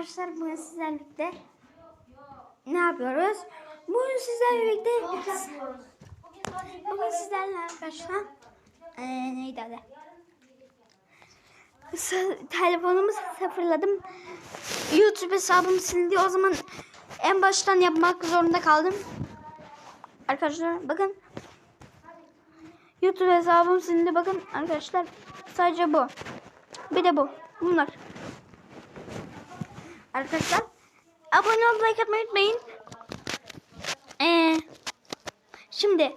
Arkadaşlar bugün sizlerle birlikte ne yapıyoruz? Bugün sizlerle birlikte bugün sizlerle arkadaşlar ee, neydi adı? Telefonumu sıfırladım. YouTube hesabım silindi. O zaman en baştan yapmak zorunda kaldım. Arkadaşlar bakın. YouTube hesabım silindi. Bakın arkadaşlar sadece bu. Bir de bu. Bunlar. Arkadaşlar abone olup like atmayı unutmayın. Ee, şimdi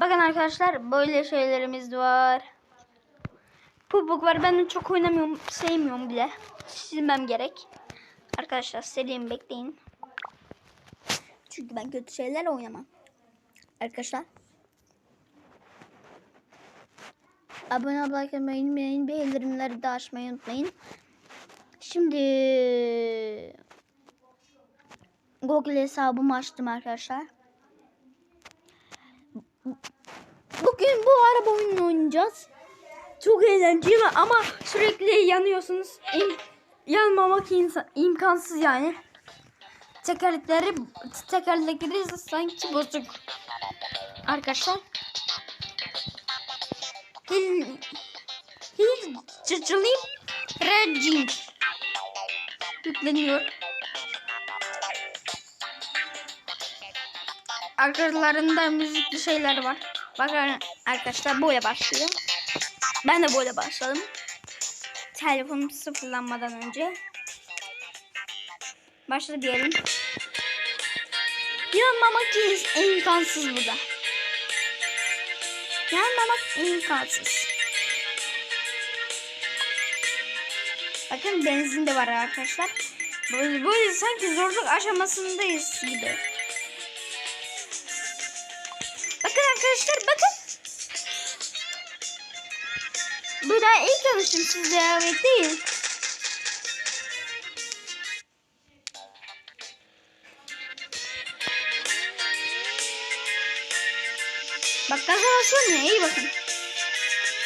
bakın arkadaşlar böyle şeylerimiz var. Pubuk var. Ben çok oynamıyorum. Sevmiyorum bile. Silmem gerek. Arkadaşlar serimi bekleyin. Çünkü ben kötü şeyler oynamam. Arkadaşlar. Abone olmayı like atmayı unutmayın. Bildirimleri de açmayı unutmayın. Şimdi Google hesabımı açtım arkadaşlar. Bugün bu araba oyununu oynayacağız. Çok eğlenceli ama sürekli yanıyorsunuz. İm- yanmamak imkansız yani. Tekerlekleri tekerlekleri sanki bozuk. Arkadaşlar. Hil Hil cıcılayım. Raging. Yükleniyor. Arkalarında müzikli şeyler var. Bakın arkadaşlar böyle başlıyor. Ben de böyle başladım. Telefonum sıfırlanmadan önce. Başla diyelim. Yanmamak imkansız bu da. Yanmamak imkansız. Bakın benzin de var arkadaşlar. Böyle, böyle sanki zorluk aşamasındayız gibi. Arkadaşlar bakın. Bu da ilk tanıştım sizle evet değil. Bak ya iyi bakın.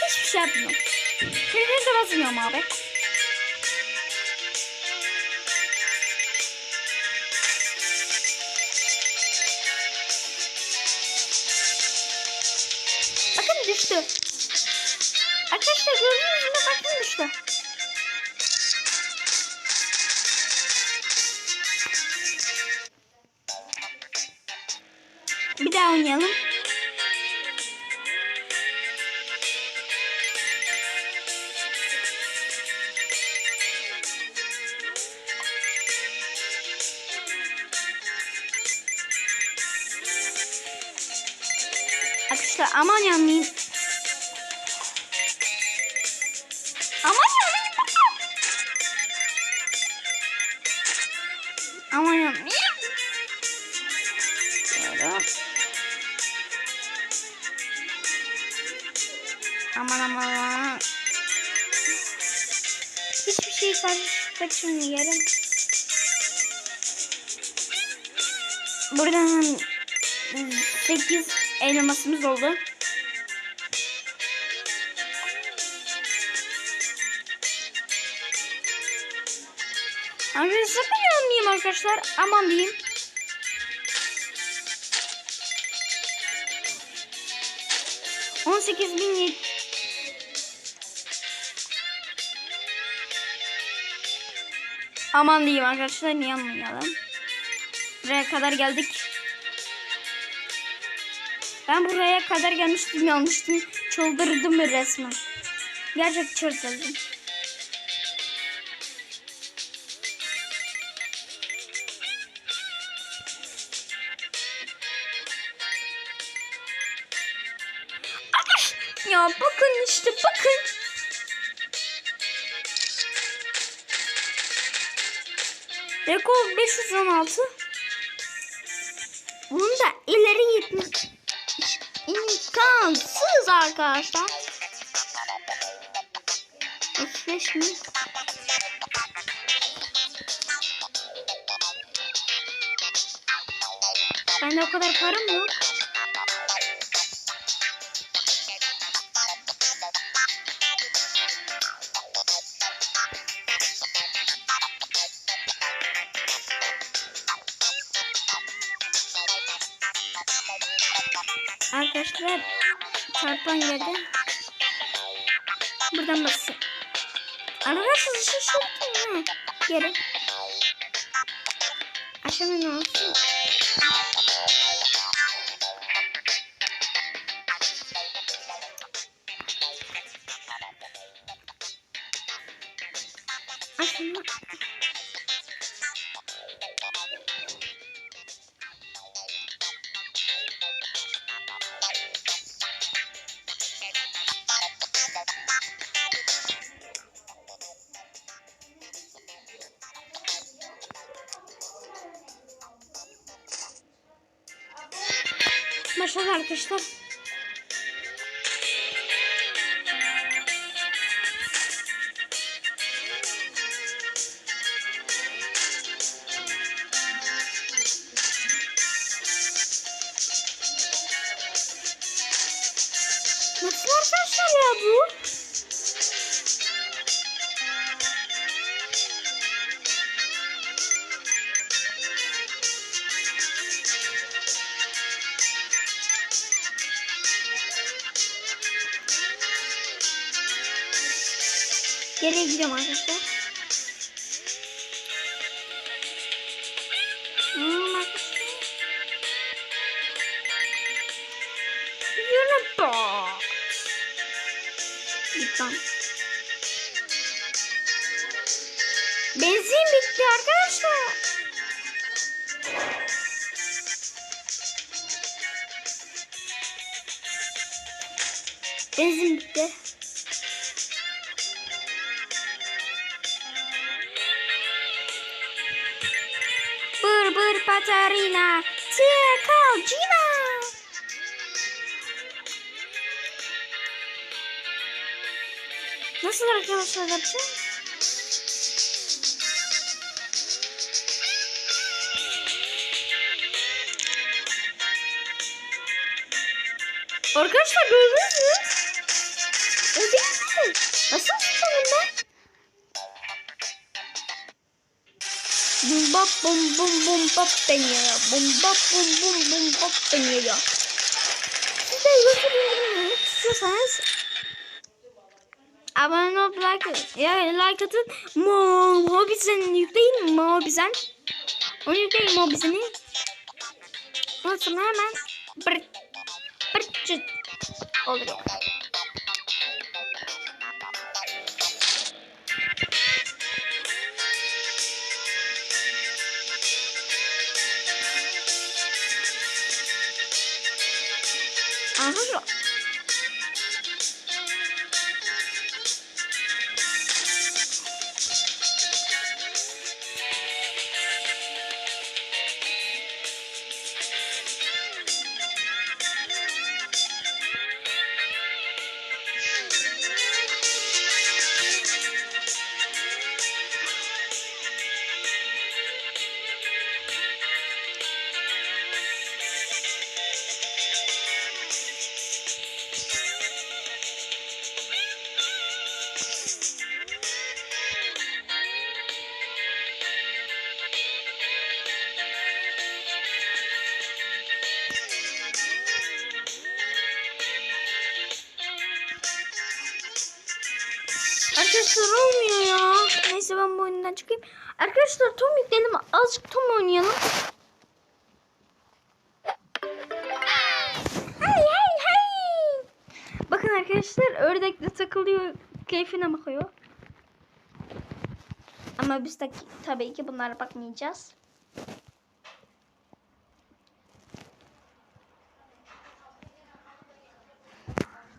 Hiçbir şey yapmıyorum. De basmıyorum abi. Düştü. Arkadaşlar gördüğünüz gibi bakın düştü. Bir daha oynayalım. Arkadaşlar aman yanmayın. Buradan 8 elmasımız oldu. Arkadaşlar sakın yanmayayım arkadaşlar. Aman diyeyim. On sekiz bin Aman diyeyim arkadaşlar yanmayalım. Buraya kadar geldik. Ben buraya kadar gelmiştim yanlıştım. Çıldırdım resmen. Gerçek çıldırdım. Ya bakın işte bakın. Rekor 516. Bunu da ileri gitmiş. İmkansız arkadaşlar. 35 mi? Bende o kadar param yok. Arkadaşlar çarpan geldi. Buradan basın. Arkadaşlar şaşırttım ha. Geri. Aşağıda ne olsun? Başladı arkadaşlar. Lan. Benzin bitti arkadaşlar. Benzin bitti. Bır bır Patarina. Çekal Cina. Nasıl arkadaşlar yapacağım? Arkadaşlar gördünüz mü? Öldü gitti. Nasıl tutalım ben? Bum bap bum bum bum bap ben ya. Bum bap bum bum bum bap ben ya. Siz de YouTube istiyorsanız abone olup like, ya like atın. Mo, Mobizen yükleyin Mobizen. Onu yükleyin Mobizen'i. Sonra hemen bırt bırt çıt oluyor. Arkadaşlar çıkayım. Arkadaşlar Tom yükledim. Azıcık Tom oynayalım. Hey hey hey. Bakın arkadaşlar ördek de takılıyor. Keyfine bakıyor. Ama biz de tabii ki bunlara bakmayacağız.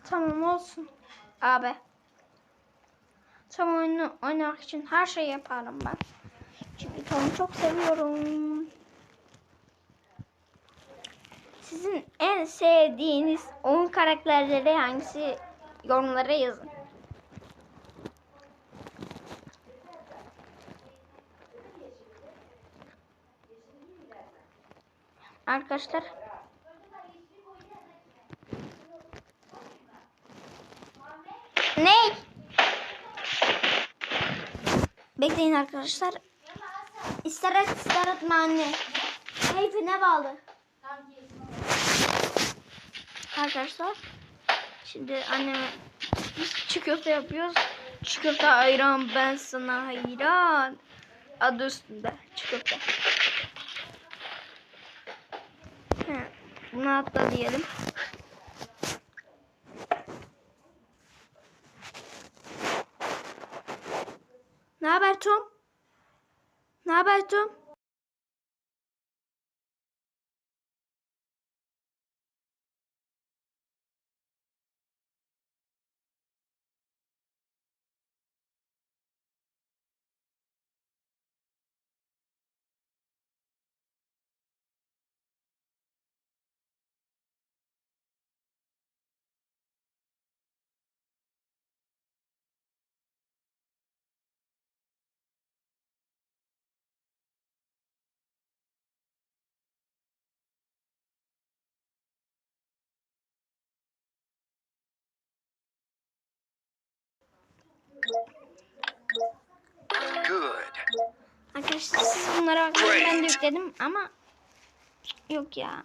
Tamam olsun. Abi. Tam oyunu oynamak için her şeyi yaparım ben. Çünkü Tom'u çok seviyorum. Sizin en sevdiğiniz oyun karakterleri hangisi yorumlara yazın. Arkadaşlar Ne? Bekleyin arkadaşlar. İster et ister etme anne. Keyfine bağlı. Arkadaşlar. Şimdi anneme çiğ köfte yapıyoruz. Çiğ köfte ayran ben sana hayran. Adı üstünde çiğ köfte. He, atla diyelim. Ne haber Tom? Ne haber Tom? Good. Arkadaşlar siz bunlara bakmayın ben de yükledim ama yok ya.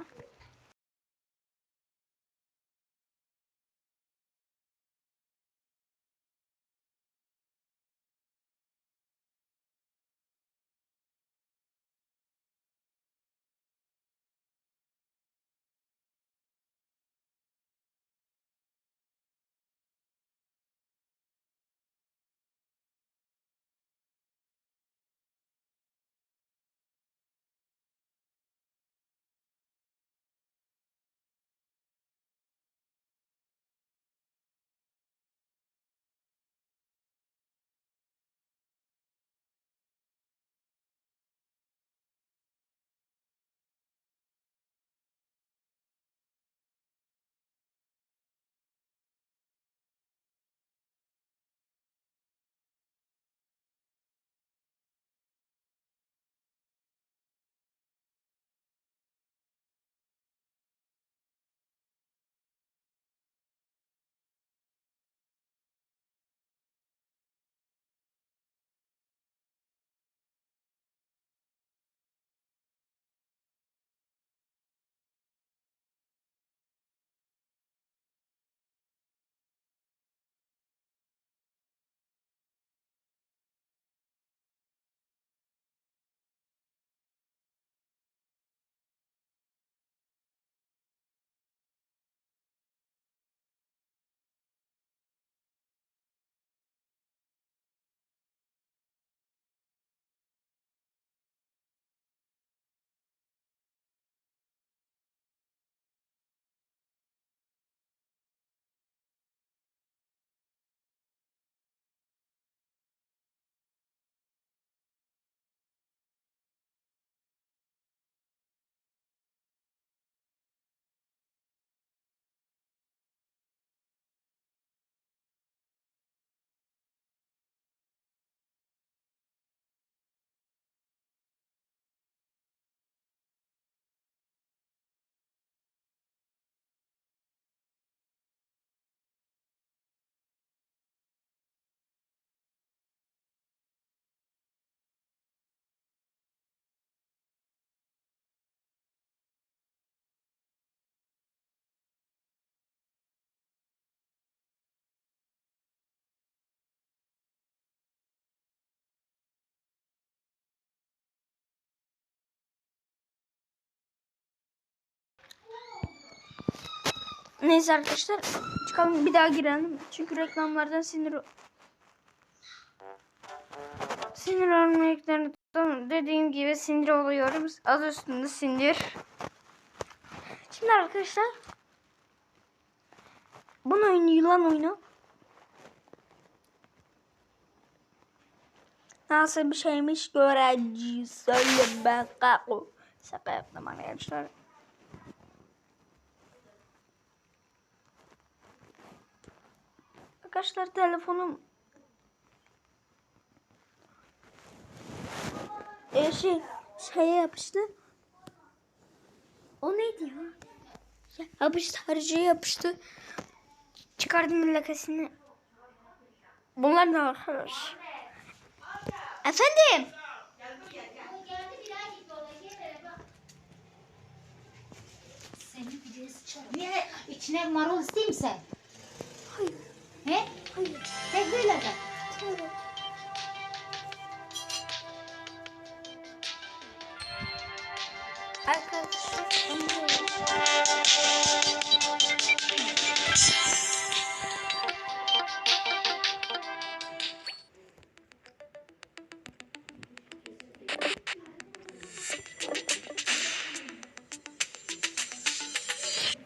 Neyse arkadaşlar çıkalım bir daha girelim. Çünkü reklamlardan sinir sinir olmayanlardan dediğim gibi sinir oluyorum. Az üstünde sinir. Şimdi arkadaşlar bunu oyunu yılan oyunu. Nasıl bir şeymiş göreceğiz. Söyle kalk. Şaka yaptım arkadaşlar. Arkadaşlar telefonum e, şey şeye yapıştı. O neydi ya? ya yapıştı harcaya yapıştı. Çıkardım lakasını. Bunlar ne arkadaş? Efendim? Videosu Niye içine marul isteyeyim sen? Hayır. Tek böyle de.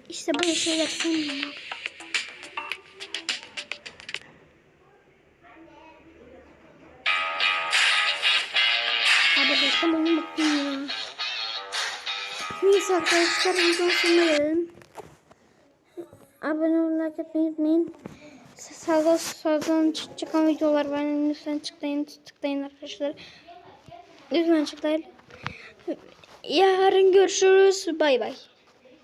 İşte böyle şeyler sevmiyorum. Bakalım bakayım ya. Neyse arkadaşlar videonun sonuna gelelim. Abone olmayı like etmeyi unutmayın. Sağda çık- çıkan videolar var. Lütfen tıklayın, tıklayın arkadaşlar. Lütfen tıklayın. Yarın görüşürüz. Bay bay.